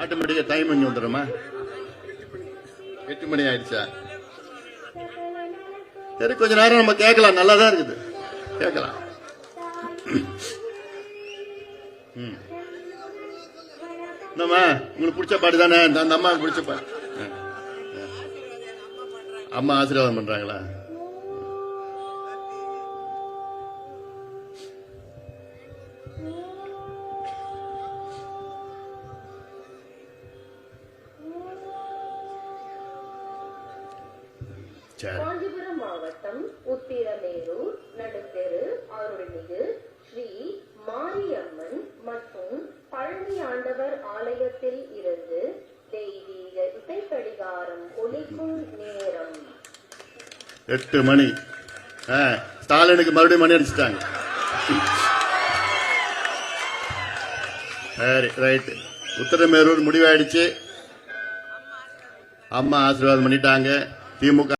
ஆட்டோமேட்டிக்கா டைம் இங்கே வந்துடுமா எட்டு மணி ஆயிடுச்சா? சரி கொஞ்ச நேரம் நம்ம கேட்கலாம். நல்லா தான் இருக்குது. கேட்கலாம். ம். என்னம்மா உங்களுக்கு பிடிச்ச பாட்டு தானே? இந்த அந்த அம்மாவுக்கு பிடிச்ச பாட்டு அம்மா ஆசீர்வாதம் பண்றாங்களா? Yeah. காஞ்சிபுரம் மாவட்டம் உத்திரமேரூர் நடுத்தெரு அருள்மிகு ஸ்ரீ மாரியம்மன் மற்றும் பழனி ஆண்டவர் ஆலயத்தில் இருந்து தெய்வீக இசைக்கடிகாரம் ஒலிக்கும் நேரம். எட்டு மணி. ஸ்டாலினுக்கு மறுபடியும் மணி அடிச்சிட்டாங்க சரி ரைட்டு. உத்தரமேரூர் முடிவாயிடுச்சு. அம்மா ஆசீர்வாதம் பண்ணிட்டாங்க. திமுக